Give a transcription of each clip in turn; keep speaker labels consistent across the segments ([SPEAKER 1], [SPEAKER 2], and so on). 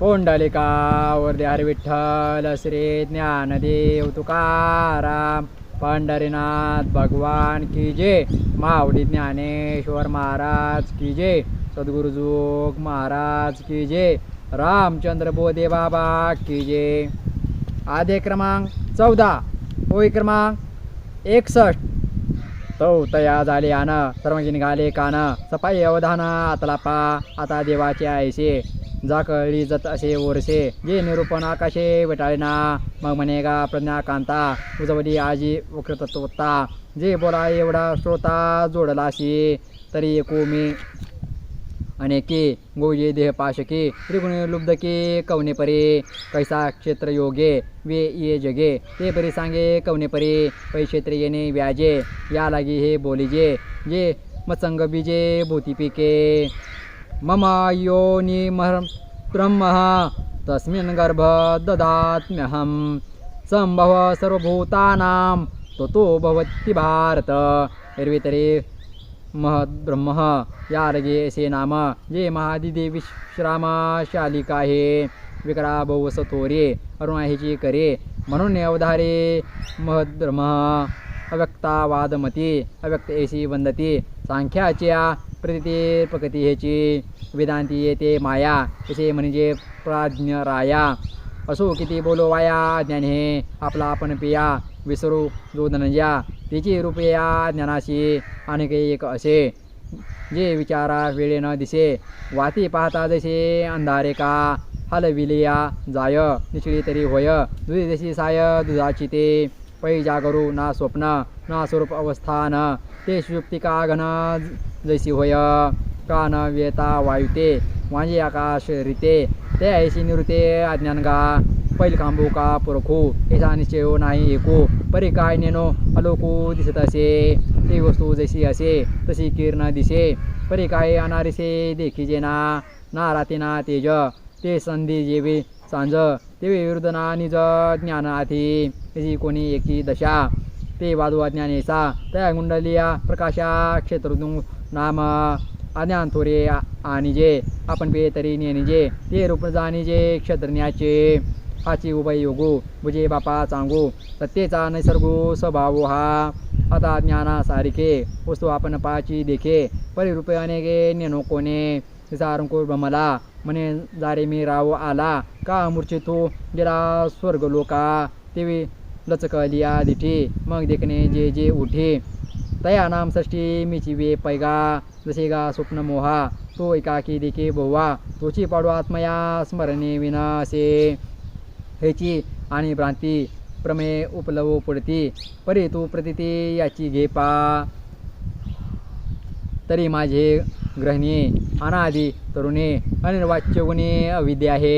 [SPEAKER 1] पोंडलिका वरदे हरी विठ्ठल श्री ज्ञानदेव तुकाराम पंढरीनाथ भगवान की जय. माऊली ज्ञानेश्वर महाराज की जय. सद्गुरुजोग महाराज की जय. रामचंद्र बोधे बाबा की जय. आधे क्रमांक चौदा. होय क्रमांक एकसष्ट. तो तया झाले आन सर्वांची निघाले कान. सफाई अवधान आतला पा आता देवाचे आयसे जाकळी जत असे ओरसे. जे निरूपण आकाशे वेटाळेना मग म्हणे गा प्रज्ञाकांता उजवली आजी वक्रतत्वता जे बोला एवढा श्रोता जोडलाशी तरी एकू मी अनेके. गोजे देह पाशके. त्रिगुणे लुब्धके कवने परे. कैसा क्षेत्र योगे. वे ये जगे. ते परी सांगे कवने परे. पैक्षेत्र येणे व्याजे. या लागी हे बोलिजे जे. मत्संग बीजे भूती पिके. मम योनि ब्रह्म। तस्मिन् गर्भ ददात्म्यहं संभव सर्वभूतानां ततो भवति भारत। एरवी महद्ब्रह्म या असे नाम। जे महादिदे शालिका हे विकरा बहुस थोरे अरुणाहीची करे। म्हणून अवधारे महद्ब्रह्म अव्यक्तावादमती अव्यक्त एशी वंदती सांख्याच्या प्रतीते प्रकृती ह्याची वेदांती येते माया असे म्हणजे प्राज्ञ राया असो किती बोलो वाया ज्ञान हे आपला आपण पिया विसरू जो धनंजा तिची रूपया ज्ञानाशी आणखी एक असे. जे विचारा वेळे न दिसे वाती पाहता जसे अंधारे का हलविलिया जाय निचळी तरी होय दुधी जशी साय दुधाची ते. पै जागरू ना स्वप्न ना स्वरूप अवस्थान ते सुयुक्ती का घन जैसी होय का न व्यता वायुते वांजे आकाश रीते ते ऐशी निवृत्ते अज्ञान गा पैल खांबू का पुरखू ऐसा निश्चय हो नाही एकू परी काय नेनो अलोकू दिसत असे ती वस्तू जशी असे तशी किरण दिसे परी काय अनारिसे देखीजे ना ना राती ना तेज ते संधी जेवी सांज तेवे विरुद्ध ना निज ज्ञान यजी कोणी एकी दशा ते वादवा ज्ञानेसा तया त्या गुंडलिया प्रकाशा क्षेत्र नाम अज्ञान थोरे आणि जे आपण पे तरी नेनिजे ते रूप जाणीजे क्षत्रज्ञाचे आची उभय योगू बुजे बापा चांगू. सत्तेचा नैसर्गो स्वभाव हा. आता ज्ञाना सारिके वस्तू आपण पाची देखे. परिरूपे अनेके नेनो कोणे. तिचा भमला म्हणे जारे मी राव आला. का मूर्छितो? गेला स्वर्ग लोका तेवी लचकलिया दिठे मग देखणे जे जे उठे. तया नाम षष्टी मिची वे पैगा. जसे गा स्वप्न मोहा. तो एकाकी देखे बहुवा तोची पाडू आत्मया स्मरणे विना असे हेची आणि भ्रांती प्रमेय उपलव पुढती परी तू प्रतिती याची घे पा तरी माझे ग्रहणी अनादि तरुणे अनिर्वाच्य गुणे अविद्या आहे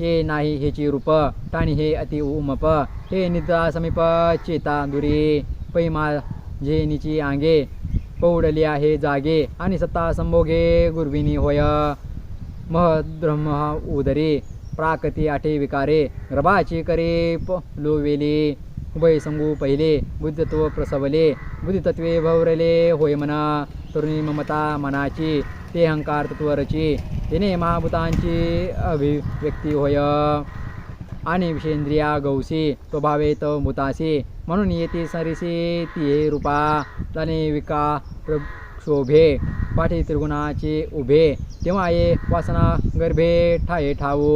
[SPEAKER 1] हे नाही हेची रूप टाणी हे अति उमप. हे निद्रा समीप चेता दुरी पैमा माझे निची आंगे पौडली आहे जागे. आणि सत्ता संभोगे गुरविणी होय. महद्रह्म उदरे प्राकती आठे विकारे. गर्भाची करे प उभय संगू पहिले बुद्धत्व प्रसवले बुद्धितत्वे भवरले होय मना तरुणी ममता मनाची ते अहंकार तत्वरची तिने महाभूतांची अभिव्यक्ती होय. आणि विषेंद्रिया गौसी तो भावे तो भूतासी म्हणून येते सरीसी ती रूपा तने विका शोभे पाठी त्रिगुणाचे उभे तेव्हा ये वासना गर्भे ठाये ठाऊ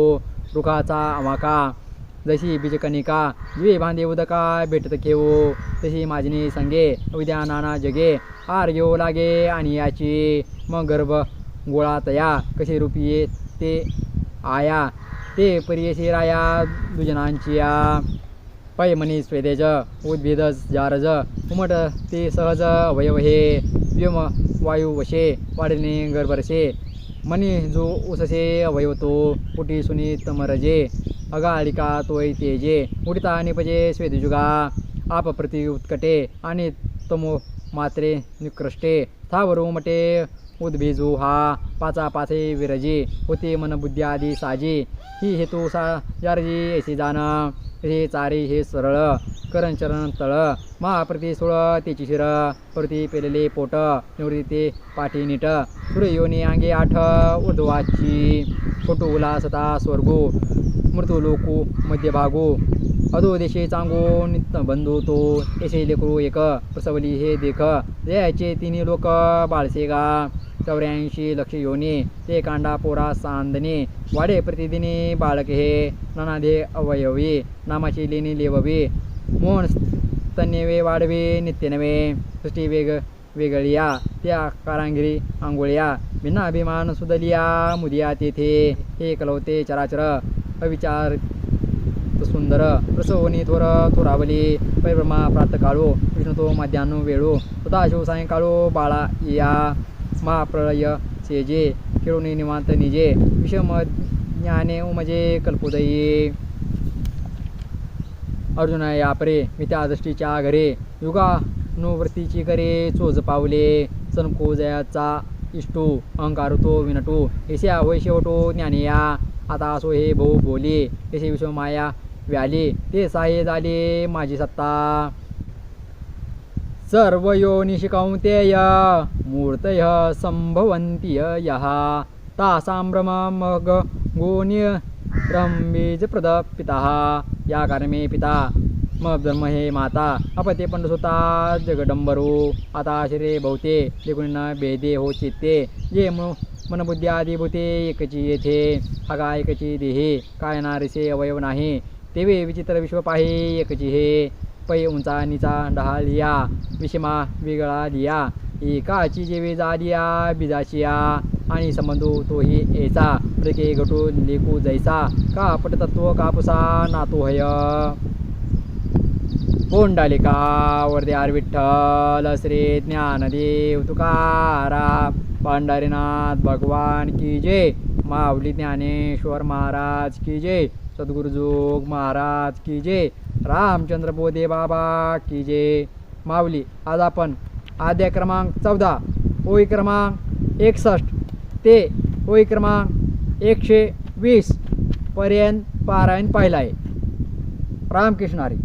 [SPEAKER 1] रुखाचा आवाका जशी बीजकनिका जीवे बांधे उदका भेटत घेऊ तशी माझिनी संगे उद्या नाना जगे आर घेऊ लागे आणि याची मग गर्भ गोळा तया कशी रूपी ते आया ते परियशी राया दुजनांची या पै मनी स्वेदेज उद्भिदज जारज उमट ते सहज अवयव हे व्योम वायू वशे वाढणे गर्भरसे मनी जो उससे अवयवतो कुटी सुनी तमरजे अगालिका तोय तेजे उडिता निपजे स्वेदजुगा। आप प्रति उत्कटे आणि तमो मात्रे निकृष्टे। थावरू मटे उद्भिजू हा पाचा पाचे विरजी होते मन बुद्धी आदी साजे। ही हेतू सा यारजी ऐसी जाणं हे चारी हे सरळ करण चरण तळ महाप्रती सोळ तेची शिर प्रती पेलेले पोट निवृत्ती ते पाठी नीट सूर्य योनी अंगे आठ उर्ध्वाची फोटो उलासता स्वर्गो मृत्यू लोकू मध्यभागो अधो देशे चांगो नित्य बंधू तो येशे लेकरू एक प्रसवली हे देख जयाचे तिन्ही लोक बाळसे गा चौऱ्याऐंशी लक्ष योनी ते कांडा पोरा सांदने वाडे प्रतिदिनी बाळक हे नानादे अवयवी नामाची लेणी लेववी मोन स्तन्यवे वाढवे नित्यनवे सृष्टी वेग वेगळिया त्या कारांगिरी आंघोळ्या भिन्ना अभिमान सुदलिया मुदिया तेथे हे कलवते चराचर अविचार सुंदर प्रसवनी थोर थोरावली परिभ्रमा प्रात काळो विष्णू तो मध्यान्ह वेळो सदाशिव सायंकाळो बाळा या महाप्रलय सेजे खेळून निवांत निजे. विषम ज्ञाने उमजे कल्पोदयी. अर्जुना यापरे मित्या दृष्टीच्या घरे. युगानुवृत्तीची करे चोज पावले. सनको इष्टो इष्टू विनटो येसे विनटू. ऐसे होय शेवटो ज्ञानिया आता असो हे भाऊ बोले. ऐसे विश्व माया व्याले. ते साहे झाले माझी सत्ता. सर्व योनिषि कौन्तेय मूर्तय संभवन्ति यः। तासां ब्रह्मग गोन्य ब्रह्मीजप्रद पितः या कर्मे पिता मग ब्रह्म हे माता अपते पंडसुता जगडंबरू आता शिरे भवते देखून भेदे हो चित्ते जे मु मनबुद्धी आदी भूते एकची येथे हगा एकची देहे। काय नारिसे अवयव नाही तेवे विचित्र विश्व पाहे एकची हे। पै उंचा निचा डहा लिया विषमा वेगळा लिया एकाची जेवे लिया बिजाचिया आणि संबंधो तोही याचा प्रके घटू लेकू जैसा. का पटतत्व कापुसा नातो हय. पोंडालिका वरदे आर विठ्ठल श्री ज्ञानदेव तुकारा. पांढरीनाथ भगवान की जय. माऊली ज्ञानेश्वर महाराज की जय. सद्गुरुजोग महाराज की जय रामचंद्र बोधे बाबा की जय माऊली आज आपण आद्या क्रमांक चौदा ओळी क्रमांक एकसष्ट ते ओळी क्रमांक एकशे वीस पर्यंत पारायण पाहिला आहे. रामकृष्णारी